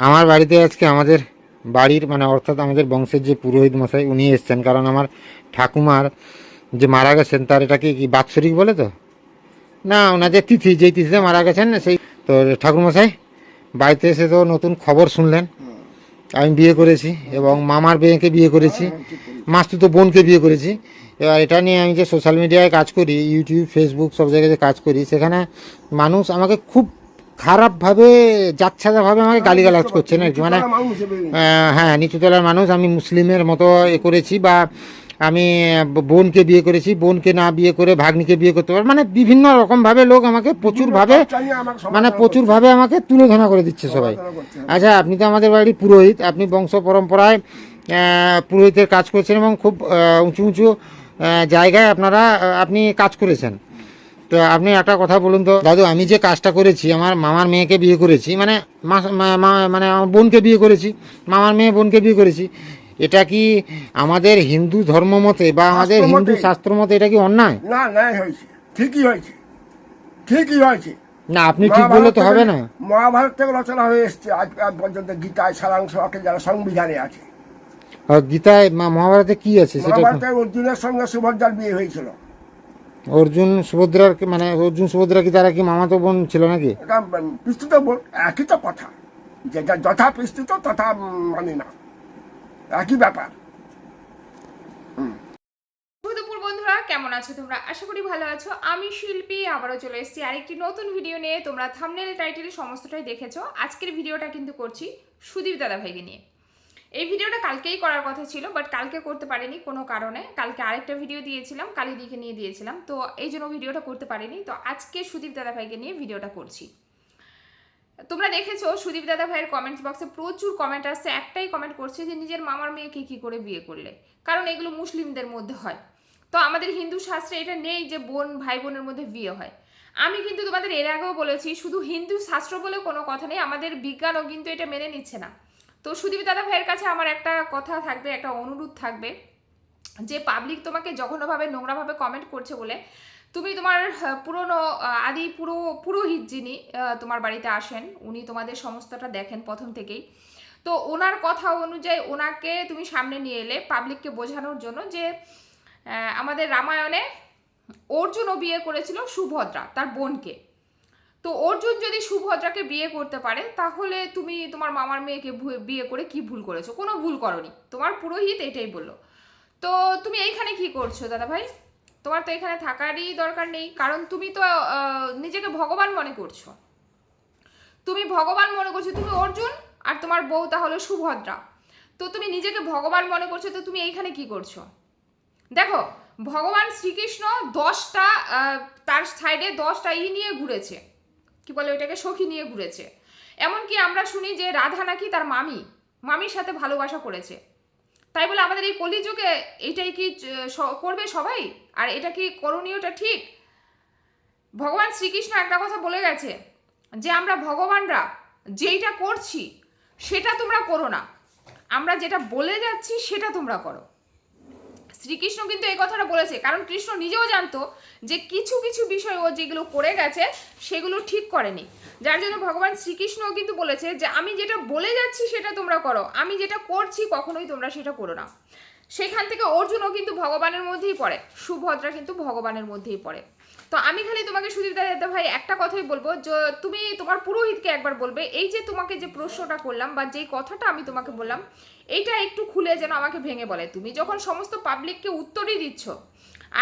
আমার বাড়িতে আজকে আমাদের বাড়ির মানে অর্থাৎ আমাদের বংশের যে পুরোহিত মশাই, উনি এসছেন। কারণ আমার ঠাকুমার যে মারা গেছেন, তার এটাকে কি বাৎসরিক বলে তো? না, ওনাদের তিথি, যেই তিথিতে মারা গেছেন, সেই তো ঠাকুরমশাই বাড়িতে এসে তো নতুন খবর শুনলেন। আমি বিয়ে করেছি এবং মামার মেয়েকে বিয়ে করেছি মাস্তুতো বোনকে বিয়ে করেছি। এবার এটা নিয়ে আমি যে সোশ্যাল মিডিয়ায় কাজ করি ইউটিউব ফেসবুক সব জায়গায় যে কাজ করি, সেখানে মানুষ আমাকে খুব খারাপভাবে যাচ্ছাদাভাবে আমাকে গালিগালাজ করছেন আর কি মানে হ্যাঁ নিচুতলার মানুষ আমি মুসলিমের মতো এ করেছি বা আমি বোনকে বিয়ে করেছি বোনকে না বিয়ে করে ভাগ্নিকে বিয়ে করতে পারব মানে বিভিন্ন রকমভাবে লোক আমাকে প্রচুরভাবে মানে প্রচুরভাবে আমাকে তুলে তুলোধনা করে দিচ্ছে সবাই। আচ্ছা আপনি তো আমাদের বাড়ির পুরোহিত আপনি বংশ পরম্পরায় পুরোহিতের কাজ করেছেন এবং খুব উঁচু উঁচু জায়গায় আপনারা আপনি কাজ করেছেন। তো আপনি একটা কথা বলুন তো। দাদু আমি যে কাজটা করেছি আমার মামার মেয়েকে বিয়ে করেছি মানে মানে আমার বোনকে বিয়ে করেছি মামার মেয়ে বোনকে বিয়ে করেছি এটা কি আমাদের হিন্দু ধর্ম মতে বা আমাদের হিন্দু শাস্ত্র মতে এটা কি অন্যায়? না হয়েছে। ঠিকই হয়েছে। ঠিকই হয়েছে। না আপনি ঠিক বললে তো হবে না। মহাভারত থেকে রচনা হয়ে এসছে। আজ পর্যন্ত গীতায় সারাংশ যারা সংবিধানে আছে। গীতায় মহাভারতে কি আছে সেটা অর্জুনের সঙ্গে সুভদ্রার বিয়ে হয়েছিল। অর্জুন সুভদ্রার মানে অর্জুন সুভদ্রা কি তারা কি মামাতো বোন ছিল নাকি? বিস্তৃত বল- একই তো কথা। যেটা যথা বিস্তৃত তথা মানি না। একই ব্যাপার। বন্ধুরা কেমন আছো তোমরা? আশা করি ভালো আছো। আমি শিল্পী আবারও চলে এসেছি আরেকটি নতুন ভিডিও নিয়ে। তোমরা থামনেল টাইটেলে সমস্তটাই দেখেছ। আজকের ভিডিওটা কিন্তু করছি সুদীপ দাদাভাইকে নিয়ে। এই ভিডিওটা কালকেই করার কথা ছিল বাট কালকে করতে পারিনি কোনো কারণে। কালকে আরেকটা ভিডিও দিয়েছিলাম কালিদিকে নিয়ে দিয়েছিলাম। তো এই জন্য ভিডিওটা করতে পারিনি। তো আজকে সুদীপ দাদাভাইকে নিয়ে ভিডিওটা করছি। তোমরা দেখেছ সুদীপ দাদা ভাইয়ের কমেন্টস বক্সে প্রচুর কমেন্ট আসছে। একটাই কমেন্ট করছে যে, নিজের মামার মেয়েকে কী করে বিয়ে করলে? কারণ এগুলো মুসলিমদের মধ্যে হয়। তো আমাদের হিন্দু শাস্ত্রে এটা নেই যে, বোন ভাই বোনের মধ্যে বিয়ে হয়। আমি কিন্তু তোমাদের এর আগেও বলেছি, শুধু হিন্দু শাস্ত্র বলে কোনো কথা নেই। আমাদের বিজ্ঞানও কিন্তু এটা মেনে নিচ্ছে না। তো সুদীপ দাদা ভাইয়ের কাছে আমার একটা কথা থাকবে, একটা অনুরোধ থাকবে। যে পাবলিক তোমাকে জঘন্যভাবে, নোংরাভাবে কমেন্ট করছে বলে, তুমি তোমার পুরনো আদি পুরো, পুরোহিত যিনি তোমার বাড়িতে আসেন, উনি তোমাদের সমস্তটা দেখেন প্রথম থেকেই। তো ওনার কথা অনুযায়ী ওনাকে তুমি সামনে নিয়ে এলে পাবলিককে বোঝানোর জন্য যে আমাদের রামায়ণে অর্জুনও বিয়ে করেছিল সুভদ্রা, তার বোনকে। তো অর্জুন যদি সুভদ্রাকে বিয়ে করতে পারে, তাহলে তুমি তোমার মামার মেয়েকে বিয়ে করে কি ভুল করেছ? কোনো ভুল করনি। তোমার পুরোহিত এটাই বলল। তো তুমি এইখানে কি করছ দাদা ভাই তোমার তো এখানে থাকারই দরকার নেই, কারণ তুমি তো নিজেকে ভগবান মনে করছ। তুমি ভগবান মনে করছ, তুমি অর্জুন আর তোমার বউ তাহলে সুভদ্রা। তো তুমি নিজেকে ভগবান মনে করছ, তো তুমি এইখানে কি করছ? দেখো, ভগবান শ্রীকৃষ্ণ দশটা তার সাইডে দশটা ই নিয়ে ঘুরেছে। কি বলে ওইটাকে, সখী নিয়ে ঘুরেছে। এমনকি আমরা শুনি যে রাধা নাকি তার মামি, মামির সাথে ভালোবাসা করেছে। তাই বলে আমাদের এই কলিযুগে এইটাই কি করবে সবাই? আর এটা কি করণীয়টা ঠিক? ভগবান শ্রীকৃষ্ণ একটা কথা বলে গেছে যে আমরা ভগবানরা যেইটা করছি, সেটা তোমরা করো না। আমরা যেটা বলে যাচ্ছি, সেটা তোমরা করো। শ্রীকৃষ্ণ কিন্তু এই কথাটা বলেছে। কারণ কৃষ্ণ নিজেও জানতো যে কিছু কিছু বিষয় ও যেগুলো করে গেছে, সেগুলো ঠিক করেনি। যার জন্য ভগবান শ্রীকৃষ্ণও কিন্তু বলেছে যে, আমি যেটা বলে যাচ্ছি সেটা তোমরা করো। আমি যেটা করছি কখনোই তোমরা সেটা করো না। সেখান থেকে অর্জুনও কিন্তু ভগবানের মধ্যেই পড়ে। সুভদ্রা কিন্তু ভগবানের মধ্যেই পড়ে। তো আমি খালি তোমাকে সুদীপ দাদা ভাই একটা কথাই বলব, যে তুমি তোমার পুরোহিতকে একবার বলবে, এই যে তোমাকে যে প্রশ্নটা করলাম বা যেই কথাটা আমি তোমাকে বললাম, এইটা একটু খুলে যেন আমাকে ভেঙে বলে। তুমি যখন সমস্ত পাবলিককে উত্তরই দিচ্ছ,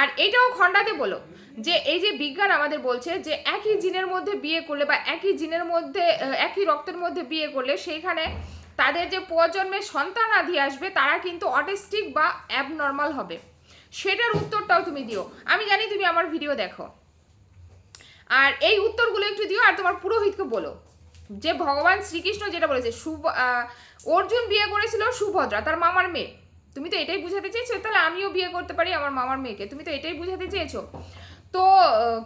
আর এটাও খণ্ডাতে বলো, যে এই যে বিজ্ঞান আমাদের বলছে যে একই জিনের মধ্যে বিয়ে করলে বা একই জিনের মধ্যে একই রক্তের মধ্যে বিয়ে করলে সেইখানে তাদের যে প্রজন্মের সন্তান আদি আসবে, তারা কিন্তু অটিস্টিক বা অ্যাবনর্মাল হবে। সেটার উত্তরটাও তুমি দিও। আমি জানি তুমি আমার ভিডিও দেখো। আর এই উত্তরগুলো একটু দিও আর তোমার পুরোহিতকে বলো। যে ভগবান শ্রীকৃষ্ণ যেটা বলেছে সুভ অর্জুন বিয়ে করেছিল সুভদ্রা, তার মামার মেয়ে। তুমি তো এটাই বুঝাতে চেয়েছো, তাহলে আমিও বিয়ে করতে পারি আমার মামার মেয়েকে। তুমি তো এটাই বুঝাতে চেয়েছো। তো,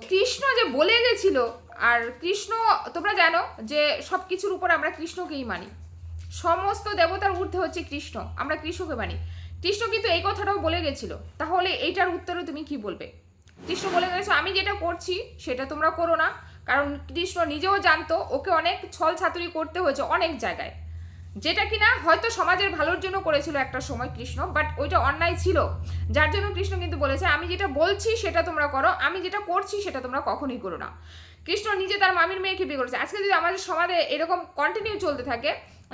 কৃষ্ণ যে বলে গেছিল, আর কৃষ্ণ, তোমরা জানো যে সব কিছুর উপর আমরা কৃষ্ণকেই মানি। সমস্ত দেবতার ঊর্ধ্বে হচ্ছে কৃষ্ণ, আমরা কৃষ্ণকে মানি। কৃষ্ণ কিন্তু এই কথাটাও বলে গেছিল। তাহলে এইটার উত্তরে তুমি কি বলবে? কৃষ্ণ বলে গেছো, আমি যেটা করছি, সেটা তোমরা করো না। কারণ কৃষ্ণ নিজেও জানতো, ওকে অনেক ছল ছাতুরি করতে হয়েছে অনেক জায়গায়। যেটা কিনা হয়তো সমাজের ভালোর জন্য করেছিল একটা সময় কৃষ্ণ বাট ওইটা অন্যায় ছিল। যার জন্য কৃষ্ণ কিন্তু বলেছে, আমি যেটা বলছি সেটা তোমরা করো, আমি যেটা করছি সেটা তোমরা কখনোই করো না। কৃষ্ণ নিজে তার মামির মেয়েকে বিয়ে করেছে। আজকে যদি আমাদের সমাজে এরকম কন্টিনিউ চলতে থাকে,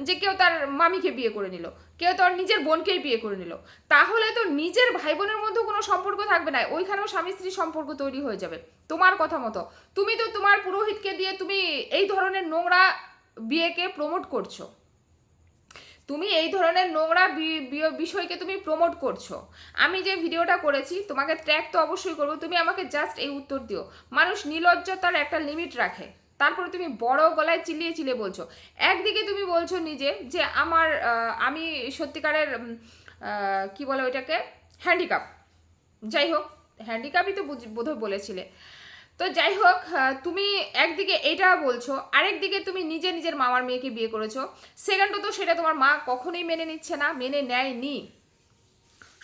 যে কেউ তার মামিকে বিয়ে করে নিল, কেউ তার নিজের বোনকেই বিয়ে করে নিল, তাহলে তো নিজের ভাই বোনের মধ্যেও কোনো সম্পর্ক থাকবে না। ওইখানেও স্বামী স্ত্রী সম্পর্ক তৈরি হয়ে যাবে, তোমার কথা মতো। তুমি তো তোমার পুরোহিতকে দিয়ে তুমি এই ধরনের নোংরা বিয়েকে প্রমোট করছ। তুমি এই ধরনের নোংরা বিষয়কে তুমি প্রমোট করছ। আমি যে ভিডিওটা করেছি, তোমাকে ট্র্যাক তো অবশ্যই করব, তুমি আমাকে জাস্ট এই উত্তর দিও। মানুষ নির্লজ্জতার একটা লিমিট রাখে। তারপরে তুমি বড় গলায় চিল্লিয়ে চিলিয়ে বলছো। একদিকে তুমি বলছো নিজে যে আমার আমি সত্যিকারের কি বলে ওইটাকে? হ্যান্ডিক্যাপ যাই হোক হ্যান্ডিক্যাপই তো বোধহয় বলেছিলে। তো যাই হোক তুমি একদিকে এটা বলছো, আরেকদিকে তুমি নিজে নিজের মামার মেয়েকে বিয়ে করেছ। সেকেন্ডও তো সেটা তোমার মা কখনোই মেনে নিচ্ছে না, মেনে নেয়নি।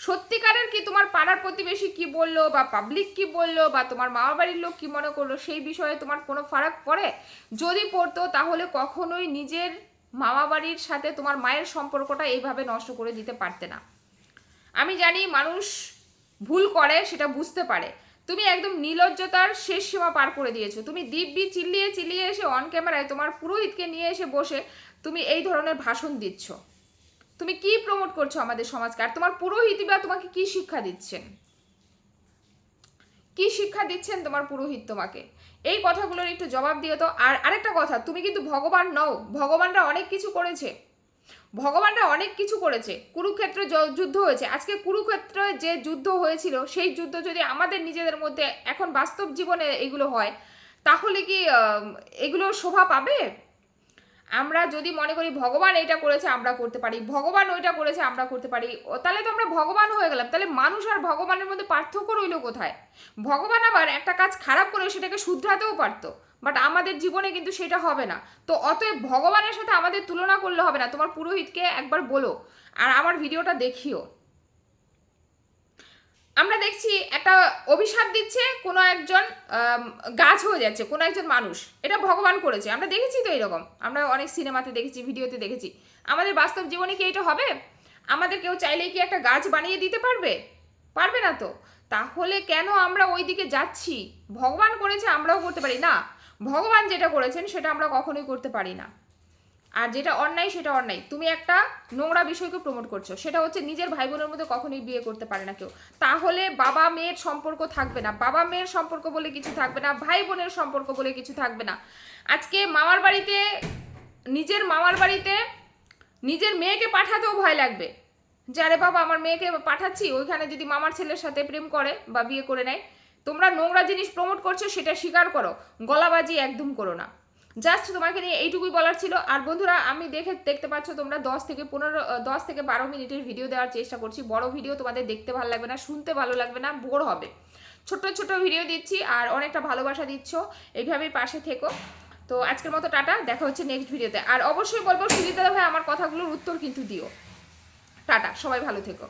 সত্যিকারের কি তোমার পাড়ার প্রতিবেশী কি বলল, বা পাবলিক কি বলল, বা তোমার মামা বাড়ির লোক কি মনে করল, সেই বিষয়ে তোমার কোনো ফারাক পড়ে? যদি পড়তো, তাহলে কখনোই নিজের মামা বাড়ির সাথে তোমার মায়ের সম্পর্কটা এইভাবে নষ্ট করে দিতে পারতে না। আমি জানি মানুষ ভুল করে, সেটা বুঝতে পারে। তুমি একদম নির্লজ্জতার শেষ সীমা পার করে দিয়েছ। তুমি দিব্যি চিল্লিয়ে চিল্লিয়ে এসে অন ক্যামেরায় তোমার পুরোহিতকে নিয়ে এসে বসে তুমি এই ধরনের ভাষণ দিচ্ছ। তুমি কি প্রমোট করছ আমাদের সমাজকে? আর তোমার পুরোহিত বা তোমাকে কি শিক্ষা দিচ্ছেন? কি শিক্ষা দিচ্ছেন তোমার পুরোহিত তোমাকে? এই কথাগুলোর একটু জবাব দিও। তো আর আরেকটা কথা, তুমি কিন্তু ভগবান নও, ভগবানরা অনেক কিছু করেছে। ভগবানরা অনেক কিছু করেছে। কুরুক্ষেত্রে যুদ্ধ হয়েছে। আজকে কুরুক্ষেত্রে যে যুদ্ধ হয়েছিল, সেই যুদ্ধ যদি আমাদের নিজেদের মধ্যে এখন বাস্তব জীবনে এগুলো হয়, তাহলে কি এগুলো শোভা পাবে? আমরা যদি মনে করি ভগবান এটা করেছে, আমরা করতে পারি। ভগবান ওইটা করেছে, আমরা করতে পারি। তাহলে তো আমরা ভগবান হয়ে গেলাম। তাহলে মানুষ আর ভগবানের মধ্যে পার্থক্য রইল কোথায়? ভগবান আবার একটা কাজ খারাপ করে সেটাকে শুধরাতেও পারতো। বাট আমাদের জীবনে কিন্তু সেটা হবে না। তো অতএব ভগবানের সাথে আমাদের তুলনা করলে হবে না। তোমার পুরোহিতকে একবার বলো আর আমার ভিডিওটা দেখিও। আমরা দেখছি একটা অভিশাপ দিচ্ছে, কোনো একজন গাছ হয়ে যাচ্ছে, কোনো একজন মানুষ। এটা ভগবান করেছে। আমরা দেখেছি তো এরকম। আমরা অনেক সিনেমাতে দেখেছি, ভিডিওতে দেখেছি। আমাদের বাস্তব জীবনে কি এটা হবে? আমাদের কেউ চাইলেই কি একটা গাছ বানিয়ে দিতে পারবে? পারবে না তো। তাহলে কেন আমরা ওই দিকে যাচ্ছি? ভগবান করেছে, আমরাও করতে পারি। না ভগবান যেটা করেছেন, সেটা আমরা কখনোই করতে পারি না। আর যেটা অন্যায়, সেটা অন্যায়। তুমি একটা নোংরা বিষয়কে প্রমোট করছ। সেটা হচ্ছে নিজের ভাই বোনের মধ্যে কখনোই বিয়ে করতে পারে না কেউ। তাহলে বাবা মেয়ের সম্পর্ক থাকবে না। বাবা মেয়ের সম্পর্ক বলে কিছু থাকবে না। ভাই বোনের সম্পর্ক বলে কিছু থাকবে না। আজকে মামার বাড়িতে, নিজের মামার বাড়িতে নিজের মেয়েকে পাঠাতেও ভয় লাগবে। যে আরে বাবা, আমার মেয়েকে পাঠাচ্ছি। ওইখানে যদি মামার ছেলের সাথে প্রেম করে বা বিয়ে করে নেয় তোমরা নোংরা জিনিস প্রমোট করছ, সেটা স্বীকার করো। গলাবাজি একদম করো না। জাস্ট তোমাকে নিয়ে এইটুকুই বলার ছিল। আর বন্ধুরা, আমি দেখে, দেখতে পাচ্ছ তোমরা দশ থেকে পনেরো দশ থেকে বারো মিনিটের ভিডিও দেওয়ার চেষ্টা করছি। বড় ভিডিও তোমাদের দেখতে ভালো লাগবে না, শুনতে ভালো লাগবে না বোর হবে। ছোট্ট ছোট ভিডিও দিচ্ছি আর অনেকটা ভালোবাসা দিচ্ছ। এইভাবেই পাশে থেকো। তো আজকের মতো টাটা, দেখা হচ্ছে নেক্সট ভিডিওতে আর অবশ্যই বলব, সুজিত দাদা ভাই, আমার কথাগুলোর উত্তর কিন্তু দিও। টাটা, সবাই ভালো থেকো।